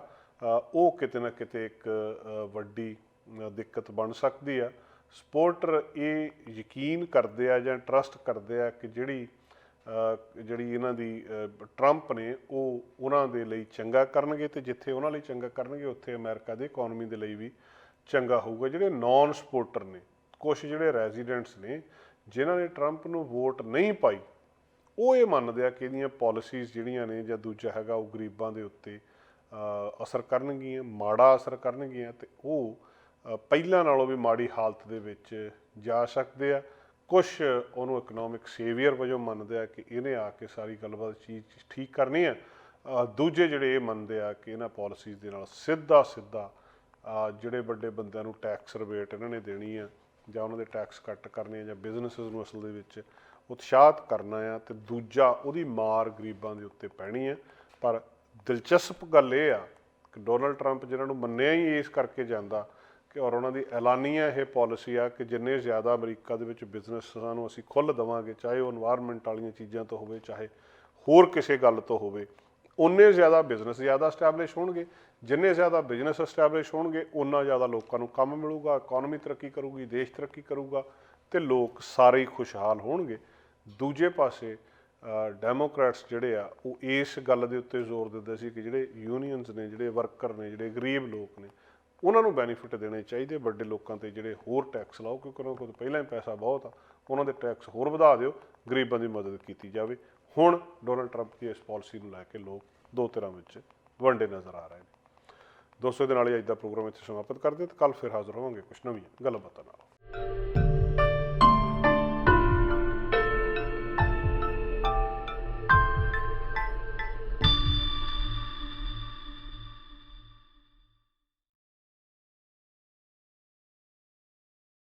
ਉਹ ਕਿਤੇ ਨਾ ਕਿਤੇ ਇੱਕ ਵੱਡੀ ਦਿੱਕਤ ਬਣ ਸਕਦੀ ਆ। ਸਪੋਰਟਰ ਇਹ ਯਕੀਨ ਕਰਦੇ ਆ ਜਾਂ ਟਰਸਟ ਕਰਦੇ ਆ ਕਿ ਜਿਹੜੀ ਜਿਹੜੀ ਇਹਨਾਂ ਦੀ ਟਰੰਪ ਨੇ ਉਹ ਉਹਨਾਂ ਦੇ ਲਈ ਚੰਗਾ ਕਰਨਗੇ ਤੇ ਜਿੱਥੇ ਉਹਨਾਂ ਲਈ ਚੰਗਾ ਕਰਨਗੇ, ਉੱਥੇ ਅਮਰੀਕਾ ਦੀ ਇਕਨੋਮੀ ਦੇ ਲਈ ਵੀ ਚੰਗਾ ਹੋਊਗਾ। ਜਿਹੜੇ ਨਾਨ ਸਪੋਰਟਰ ਨੇ ਕੁਝ ਜਿਹੜੇ ਰੈਜ਼ੀਡੈਂਟਸ ਨੇ ਜਿਨ੍ਹਾਂ ਨੇ ਟਰੰਪ ਨੂੰ ਵੋਟ ਨਹੀਂ ਪਾਈ, ਉਹ ਇਹ ਮੰਨਦੇ ਆ ਕਿ ਇਹਦੀਆਂ ਪਾਲਿਸੀਜ਼ ਜਿਹੜੀਆਂ ਨੇ ਜਾਂ ਦੂਜਾ ਹੈਗਾ ਉਹ ਗਰੀਬਾਂ ਦੇ ਉੱਤੇ ਅਸਰ ਕਰਨਗੀਆਂ, ਮਾੜਾ ਅਸਰ ਕਰਨਗੀਆਂ ਤੇ ਉਹ ਪਹਿਲਾਂ ਨਾਲੋਂ ਵੀ ਮਾੜੀ ਹਾਲਤ ਦੇ ਵਿੱਚ ਜਾ ਸਕਦੇ ਆ। ਕੁਝ ਉਹਨੂੰ ਇਕਨੋਮਿਕ ਸੇਵੀਅਰ ਵਜੋਂ ਮੰਨਦੇ ਆ ਕਿ ਇਹਨੇ ਆ ਕੇ ਸਾਰੀ ਗੱਲਬਾਤ ਚੀਜ਼ ਠੀਕ ਕਰਨੀ ਆ। ਦੂਜੇ ਜਿਹੜੇ ਇਹ ਮੰਨਦੇ ਆ ਕਿ ਇਹਨਾਂ ਪਾਲਿਸੀਜ਼ ਦੇ ਨਾਲ ਸਿੱਧਾ ਸਿੱਧਾ ਜਿਹੜੇ ਵੱਡੇ ਬੰਦਿਆਂ ਨੂੰ ਟੈਕਸ ਰਿਬੇਟ ਇਹਨਾਂ ਨੇ ਦੇਣੀ ਆ ਜਾਂ ਉਹਨਾਂ ਦੇ ਟੈਕਸ ਕੱਟ ਕਰਨੇ ਜਾਂ ਬਿਜ਼ਨੈਸਸ ਨੂੰ ਅਸਲ ਦੇ ਵਿੱਚ ਉਤਸ਼ਾਹਤ ਕਰਨਾ ਆ ਤੇ ਦੂਜਾ ਉਹਦੀ ਮਾਰ ਗਰੀਬਾਂ ਦੇ ਉੱਤੇ ਪੈਣੀ ਆ। ਪਰ ਦਿਲਚਸਪ ਗੱਲ ਇਹ ਆ ਕਿ ਡੋਨਲਡ ਟਰੰਪ ਜਿਹਨਾਂ ਨੂੰ ਮੰਨਿਆ ਹੀ ਇਸ ਕਰਕੇ ਜਾਂਦਾ ਕਿ ਔਰ ਉਹਨਾਂ ਦੀ ਐਲਾਨੀ ਐਲਾਨੀਆ ਇਹ ਪਾਲਿਸੀ ਆ ਕਿ ਜਿੰਨੇ ਜ਼ਿਆਦਾ ਅਮਰੀਕਾ ਦੇ ਵਿੱਚ ਬਿਜ਼ਨਸਾਂ ਨੂੰ ਅਸੀਂ ਖੁੱਲ੍ਹ ਦਵਾਂਗੇ, ਚਾਹੇ ਉਹ এনवायरमेंट ਵਾਲੀਆਂ ਚੀਜ਼ਾਂ ਤੋਂ ਹੋਵੇ, ਚਾਹੇ ਹੋਰ ਕਿਸੇ ਗੱਲ ਤੋਂ ਹੋਵੇ ਉਨੇ ਜ਼ਿਆਦਾ ਬਿਜ਼ਨਸ ਜ਼ਿਆਦਾ ਸਟੈਬਲਿਸ਼ ਹੋਣਗੇ। ਜਿੰਨੇ ਜ਼ਿਆਦਾ ਬਿਜ਼ਨਸ ਸਟੈਬਲਿਸ਼ ਹੋਣਗੇ ਉਨਾ ਜ਼ਿਆਦਾ ਲੋਕਾਂ ਨੂੰ ਕੰਮ ਮਿਲੂਗਾ ਇਕਨੋਮੀ ਤਰੱਕੀ ਕਰੂਗੀ, ਦੇਸ਼ ਤਰੱਕੀ ਕਰੂਗਾ ਤੇ ਲੋਕ ਸਾਰੇ ਹੀ ਖੁਸ਼ਹਾਲ ਹੋਣਗੇ। ਦੂਜੇ ਪਾਸੇ ਡੈਮੋਕ੍ਰੈਟਸ ਜਿਹੜੇ ਆ, ਉਹ ਇਸ ਗੱਲ ਦੇ ਉੱਤੇ ਜ਼ੋਰ ਦਿੰਦੇ ਸੀ ਕਿ ਜਿਹੜੇ ਯੂਨੀਅਨਸ ਨੇ, ਜਿਹੜੇ ਵਰਕਰ ਨੇ, ਜਿਹੜੇ ਗਰੀਬ ਲੋਕ ਨੇ, ਉਹਨਾਂ ਨੂੰ ਬੈਨੀਫਿਟ ਦੇਣੇ ਚਾਹੀਦੇ ਵੱਡੇ ਲੋਕਾਂ ਤੇ ਜਿਹੜੇ ਹੋਰ ਟੈਕਸ ਲਾਓ, ਕਿਉਂਕਿ ਉਹਨਾਂ ਕੋਲ ਪਹਿਲਾਂ ਹੀ ਪੈਸਾ ਬਹੁਤ ਆ, ਉਹਨਾਂ ਦੇ ਟੈਕਸ ਹੋਰ ਵਧਾ ਦਿਓ, ਗਰੀਬਾਂ ਦੀ ਮਦਦ ਕੀਤੀ ਜਾਵੇ। ਹੁਣ ਡੋਨਲਡ ਟਰੰਪ ਦੀ ਇਸ ਪਾਲਿਸੀ ਨੂੰ ਲੈ ਕੇ ਲੋਕ ਦੋ ਤਰ੍ਹਾਂ ਵਿੱਚ ਵੰਡੇ ਨਜ਼ਰ ਆ ਰਹੇ ਨੇ। ਦੋਸਤੋ ਦੇ ਨਾਲ ਹੀ ਅੱਜ ਦਾ ਪ੍ਰੋਗਰਾਮ ਇੱਥੇ ਸਮਾਪਤ ਕਰਦੇ ਤੇ ਕੱਲ ਫਿਰ ਹਾਜ਼ਰ ਹੋਵਾਂਗੇ ਕੁਝ ਨਵੀਆਂ ਗੱਲਬਾਤਾਂ ਨਾਲ।